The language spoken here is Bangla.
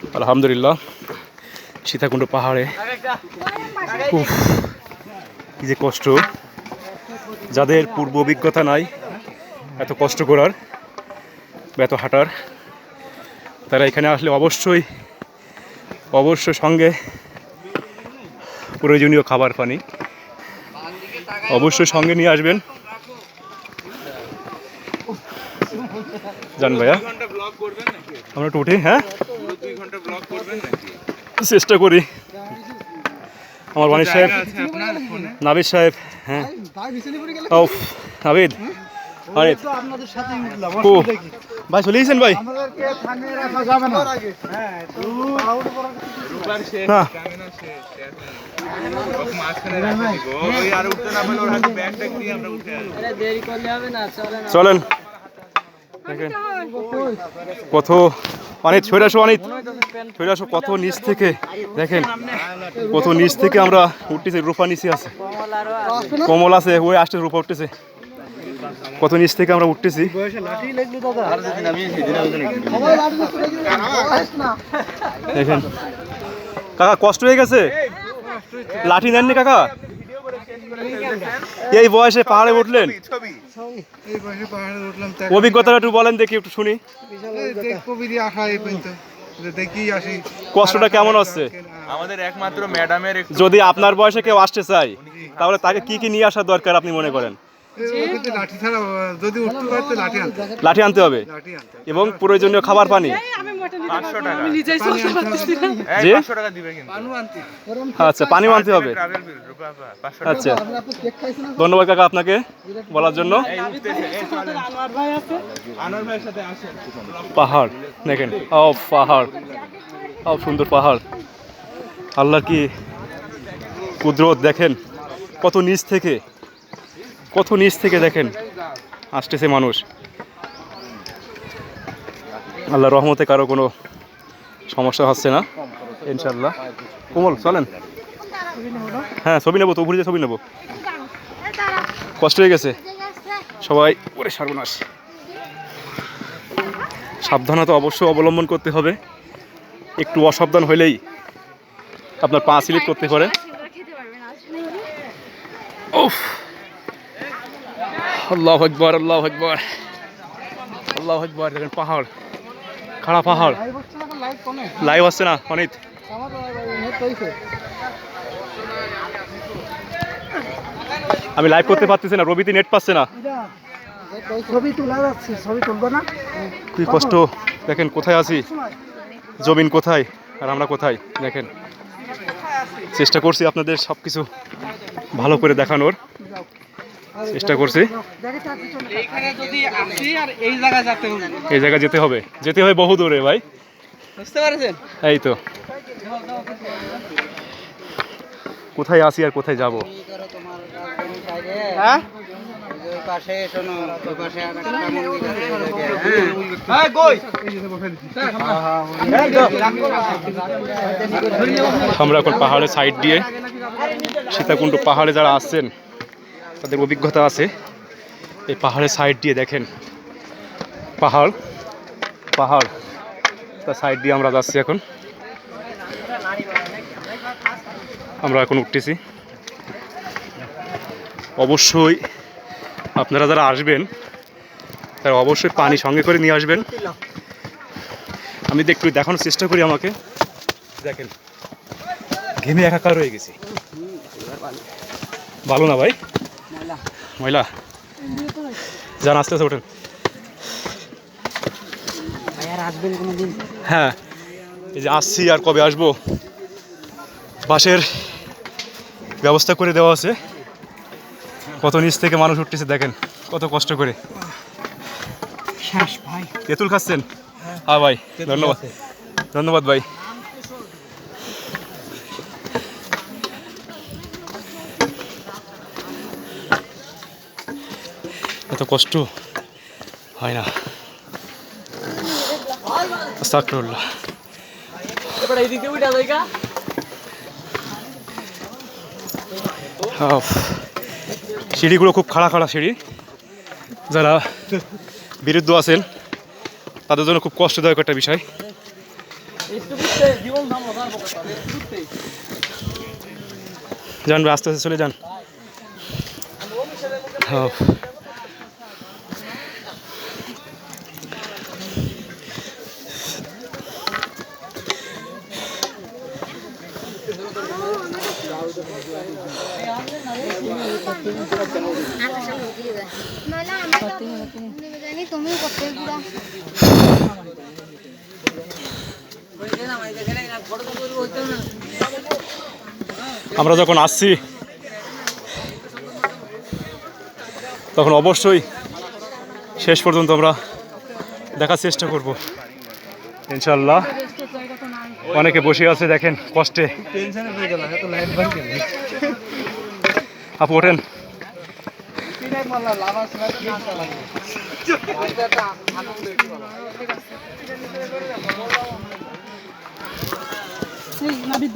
আলহামদুলিল্লাহ, সীতাকুণ্ড পাহাড়ে। উফ, কি যে কষ্ট। যাদের পূর্ব অভিজ্ঞতা নাই, এত কষ্ট করার এত হাঁটার, তারা এখানে আসলে অবশ্যই অবশ্যই সঙ্গে প্রয়োজনীয় খাবার পানি। অবশ্যই সঙ্গে নিয়ে আসবেন। জান ভাইয়া। আমরা একটু হ্যাঁ? চেষ্টা করি। আমার বাণী সাহেব নাবিদ সাহেব হ্যাঁ। ও নাবিদ। মিললাম ও ভাই চলে গেছেন ভাই? হ্যাঁ। আর চলেন কত ছড়ে আসো অনেক ছড়ে আসো কত নিচ থেকে? দেখেন, কত নিচ থেকে আমরা উঠতেছি রূপা নিচে আছে। কমল আছে, ওই আসতে রূপা উঠতেছে। কত নিচ থেকে আমরা উঠতেছি? দেখেন। কাকা, কষ্ট হয়ে গেছে? লাঠি নেননি কাকা? এই বয়সে পাহাড়ে উঠলেন? এই বয়সে পাহাড়ে উঠলাম অভিজ্ঞতাটা একটু বলেন দেখি একটু শুনি। কবিরই আশা এই পর্যন্ত। দেখি আসি। কষ্টটা কেমন হচ্ছে আমাদের একমাত্র ম্যাডামের যদি আপনার বয়সে কেউ আসতে চায় তাহলে তাকে কি কি নিয়ে আসার দরকার আপনি মনে করেন? লাঠি ছাড়া যদি উঠতে পারতে লাঠি আনতে। লাঠি আনতে হবে। এবং প্রয়োজনীয় খাবার পানি। আচ্ছা পানিও আনতে হবে। আচ্ছা। ধন্যবাদ কাকা আপনাকে বলার জন্য। পাহাড় দেখেন ও পাহাড় ও সুন্দর পাহাড়। আল্লাহ কি কুদরত দেখেন কত নিচ থেকে কত নিচ থেকে দেখেন আসতেছে মানুষ। আল্লাহ রহমতে কারও কোনো সমস্যা হচ্ছে না। ইনশাল্লাহ কোমল, চলেন। হ্যাঁ ছবি নেব তো যে ছবি নেব। কষ্ট হয়ে গেছে। সবাই ওরে সর্বনাশ। সাবধানতা অবশ্যই অবলম্বন করতে হবে। একটু অসাবধান হলেই আপনার পা স্লিপ করতে পারে। উফ। আল্লাহ আকবর আল্লাহ আকবর। আল্লাহ আকবর পাহাড়। খাড়া পাহাড়। লাইভ আসছে না অনিত? আমি লাইভ করতে পারতেছি না রবিতে নেট পাচ্ছে না। ছবি তোলা যাচ্ছে ছবি তুলবো না? কি কষ্ট দেখেন কোথায় আছি? জমিন কোথায় আর আমরা কোথায়? দেখেন চেষ্টা করছি আপনাদের সব কিছু ভালো করে দেখানোর। চেষ্টা করছি। এইখানে যদি আসি আর এই জায়গায় যেতে হবে যেতে হবে। হয় বহু দূরে ভাই। বুঝতে পারছেন? এই তো। কোথায় আসি আর কোথায় যাব? হ্যাঁ? হ্যাঁ আমরা এখন পাহাড়ের সাইড দিয়ে সীতাকুণ্ড পাহাড়ে যারা আসছেন তাদের অভিজ্ঞতা আছে। এই পাহাড়ের সাইড দিয়ে দেখেন। পাহাড়। পাহাড়। তার সাইড দিয়ে আমরা যাচ্ছি এখন। আমরা এখন উঠতেছি। অবশ্যই আপনারা যারা আসবেন, তারা অবশ্যই পানি সঙ্গে করে নিয়ে আসবেন। আমি একটু দেখানোর চেষ্টা করি আমাকে। দেখেন। ঘেমে একাকার হয়ে গেছি। ভালো না ভাই? ময়লা যান আস্তে আস্তে ওঠেন হ্যাঁ এই যে আসছি আর কবে আসব বাসের ব্যবস্থা করে দেওয়া আছে। কত নিচ থেকে মানুষ উঠতেছে দেখেন কত কষ্ট করে। তেঁতুল খাচ্ছেন? হ্যাঁ। ভাই ধন্যবাদ। ধন্যবাদ ভাই। এত কষ্ট? হয় না। সিঁড়িগুলো খুব খাড়া খাড়া সিঁড়ি। যারা বিরুদ্ধ আছেন তাদের জন্য খুব কষ্টদায়ক একটা বিষয়। যান আস্তে আস্তে চলে যান। হ্যাঁ। নাহলে আমি তো নেমে যাইনি আমরা যখন আসছি তখন অবশ্যই শেষ পর্যন্ত আমরা দেখার চেষ্টা করব। ইনশাল্লাহ অনেকে বসে আছে দেখেন কষ্টে। আপু ওঠেন। নাবিদ